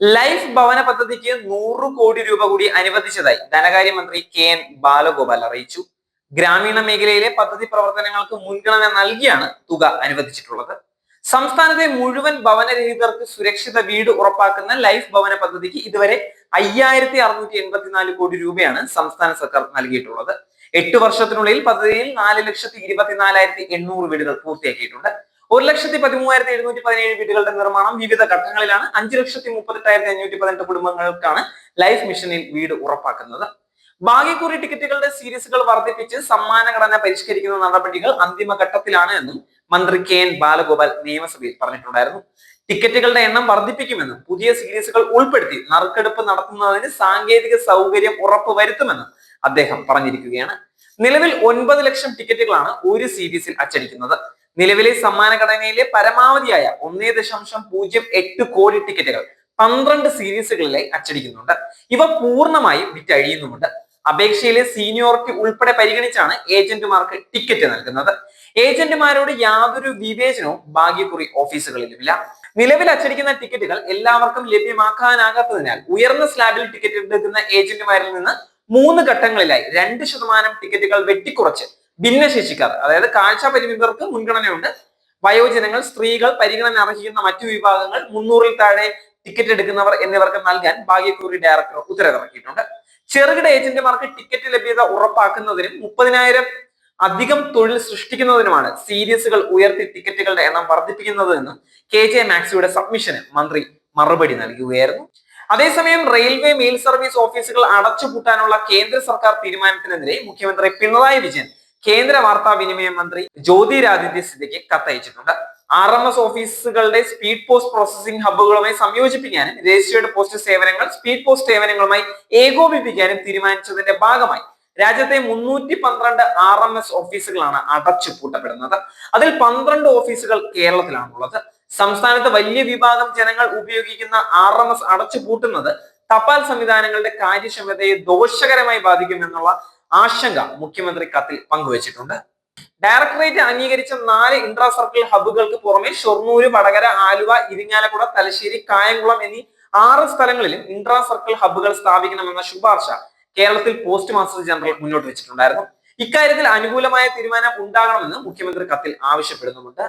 Life ഭവന പദ്ധതിക്ക് നൂറ് കോടി രൂപ കൂടി അനുവദിച്ചതായി ധനകാര്യമന്ത്രി കെ എൻ ബാലഗോപാൽ അറിയിച്ചു. ഗ്രാമീണ മേഖലയിലെ പദ്ധതി പ്രവർത്തനങ്ങൾക്ക് മുൻഗണന നൽകിയാണ് തുക അനുവദിച്ചിട്ടുള്ളത്. സംസ്ഥാനത്തെ മുഴുവൻ ഭവനരഹിതർക്ക് സുരക്ഷിത വീട് ഉറപ്പാക്കുന്ന ലൈഫ് ഭവന പദ്ധതിക്ക് ഇതുവരെ അയ്യായിരത്തി അറുന്നൂറ്റി എൺപത്തിനാല് കോടി രൂപയാണ് സംസ്ഥാന സർക്കാർ നൽകിയിട്ടുള്ളത്. എട്ട് വർഷത്തിനുള്ളിൽ പദ്ധതിയിൽ നാല് ലക്ഷത്തി ഇരുപത്തിനാലായിരത്തി എണ്ണൂറ് വീടുകൾ പൂർത്തിയാക്കിയിട്ടുണ്ട്. ഒരു ലക്ഷത്തി പതിമൂവായിരത്തി എഴുന്നൂറ്റി പതിനേഴ് വീടുകളുടെ നിർമ്മാണം വിവിധ ഘട്ടങ്ങളിലാണ്. അഞ്ച് ലക്ഷത്തി മുപ്പത്തെട്ടായിരത്തി അഞ്ഞൂറ്റി പതിനെട്ട് കുടുംബങ്ങൾക്കാണ് ലൈഫ് മിഷനിൽ വീട് ഉറപ്പാക്കുന്നത്. ഭാഗ്യക്കുറി ടിക്കറ്റുകളുടെ സീരീസുകൾ വർദ്ധിപ്പിച്ച് സമ്മാനഘടന പരിഷ്കരിക്കുന്ന നടപടികൾ അന്തിമഘട്ടത്തിലാണ് എന്നും മന്ത്രി കെ എൻ ബാലഗോപാൽ നിയമസഭയിൽ പറഞ്ഞിട്ടുണ്ടായിരുന്നു. ടിക്കറ്റുകളുടെ എണ്ണം വർദ്ധിപ്പിക്കുമെന്നും പുതിയ സീരീസുകൾ ഉൾപ്പെടുത്തി നറുക്കെടുപ്പ് നടത്തുന്നതിന് സാങ്കേതിക സൗകര്യം ഉറപ്പുവരുത്തുമെന്നും അദ്ദേഹം പറഞ്ഞിരിക്കുകയാണ്. നിലവിൽ ഒൻപത് ലക്ഷം ടിക്കറ്റുകളാണ് ഒരു സീരീസിൽ അച്ചടിക്കുന്നത്. നിലവിലെ സമ്മാന ഘടനയിലെ പരമാവധിയായ ഒന്നേ ദശാംശം പൂജ്യം എട്ട് കോടി ടിക്കറ്റുകൾ പന്ത്രണ്ട് സീരീസുകളിലായി അച്ചടിക്കുന്നുണ്ട്. ഇവ പൂർണമായും വിറ്റഴിയുന്നുമുണ്ട് അപേക്ഷയിലെ സീനിയോറിറ്റി ഉൾപ്പെടെ പരിഗണിച്ചാണ് ഏജന്റുമാർക്ക് ടിക്കറ്റ് നൽകുന്നത്. ഏജന്റുമാരോട് യാതൊരു വിവേചനവും ഭാഗ്യക്കുറി ഓഫീസുകളിലുമില്ല. നിലവിൽ അച്ചടിക്കുന്ന ടിക്കറ്റുകൾ എല്ലാവർക്കും ലഭ്യമാക്കാനാകാത്തതിനാൽ ഉയർന്ന സ്ലാബിൽ ടിക്കറ്റ് എടുക്കുന്ന ഏജന്റുമാരിൽ നിന്ന് മൂന്ന് ഘട്ടങ്ങളിലായി രണ്ട് ശതമാനം ടിക്കറ്റുകൾ വെട്ടിക്കുറച്ച് ഭിന്നശേഷിക്കാർ അതായത് കാഴ്ച പരിമിതർക്ക് മുൻഗണനയുണ്ട്. വയോജനങ്ങൾ സ്ത്രീകൾ പരിഗണന അർഹിക്കുന്ന മറ്റു വിഭാഗങ്ങൾ മുന്നൂറിൽ താഴെ ടിക്കറ്റ് എടുക്കുന്നവർ എന്നിവർക്ക് നൽകാൻ ഭാഗ്യക്കുറി ഡയറക്ടർ ഉത്തരവിറക്കിയിട്ടുണ്ട്. ചെറുകിട ഏജന്റുമാർക്ക് ടിക്കറ്റ് ലഭ്യത ഉറപ്പാക്കുന്നതിനും മുപ്പതിനായിരം അധികം തൊഴിൽ സൃഷ്ടിക്കുന്നതിനുമാണ് സീരീസുകൾ ഉയർത്തി ടിക്കറ്റുകളുടെ എണ്ണം വർദ്ധിപ്പിക്കുന്നത് എന്ന് കെ ജെ മാക്സിയുടെ സബ്മിഷന് മന്ത്രി മറുപടി നൽകുകയായിരുന്നു. അതേസമയം റെയിൽവേ മെയിൽ സർവീസ് ഓഫീസുകൾ അടച്ചുപൂട്ടാനുള്ള കേന്ദ്ര സർക്കാർ തീരുമാനത്തിനെതിരെ മുഖ്യമന്ത്രി പിണറായി വിജയൻ കേന്ദ്ര വാർത്താ വിനിമയ മന്ത്രി ജ്യോതിരാദിത്യ സിദ്ധിക്ക് കത്തയച്ചിട്ടുണ്ട്. ആർ എം എസ് ഓഫീസുകളുടെ സ്പീഡ് പോസ്റ്റ് പ്രോസസിംഗ് ഹബ്ബുകളുമായി സംയോജിപ്പിക്കാനും രജിസ്റ്റേർഡ് പോസ്റ്റ് സേവനങ്ങൾ സ്പീഡ് പോസ്റ്റ് സേവനങ്ങളുമായി ഏകോപിപ്പിക്കാനും തീരുമാനിച്ചതിന്റെ ഭാഗമായി രാജ്യത്തെ മുന്നൂറ്റി പന്ത്രണ്ട് ആർ എം എസ് ഓഫീസുകളാണ് അടച്ചുപൂട്ടപ്പെടുന്നത് അതിൽ പന്ത്രണ്ട് ഓഫീസുകൾ കേരളത്തിലാണുള്ളത്. സംസ്ഥാനത്ത് വലിയ വിഭാഗം ജനങ്ങൾ ഉപയോഗിക്കുന്ന ആർ എം എസ് അടച്ചുപൂട്ടുന്നത് തപാൽ സംവിധാനങ്ങളുടെ കാര്യക്ഷമതയെ ദോഷകരമായി ബാധിക്കുമെന്നുള്ള ആശങ്ക മുഖ്യമന്ത്രി കത്തിൽ പങ്കുവച്ചിട്ടുണ്ട്. ഡയറക്ടറേറ്റ് അംഗീകരിച്ച നാല് ഇൻട്രാ സർക്കിൾ ഹബുകൾക്ക് പുറമെ ഷൊർണൂര് വടകര ആലുവ ഇരിങ്ങാലക്കുട തലശ്ശേരി കായംകുളം എന്നീ ആറ് സ്ഥലങ്ങളിലും ഇൻട്രാ സർക്കിൾ ഹബുകൾ സ്ഥാപിക്കണമെന്ന ശുപാർശ കേരളത്തിൽ പോസ്റ്റ് മാസ്റ്റർ ജനറൽ മുന്നോട്ട് വെച്ചിട്ടുണ്ടായിരുന്നു. ഇക്കാര്യത്തിൽ അനുകൂലമായ തീരുമാനം ഉണ്ടാകണമെന്ന് മുഖ്യമന്ത്രി കത്തിൽ ആവശ്യപ്പെടുന്നുമുണ്ട്.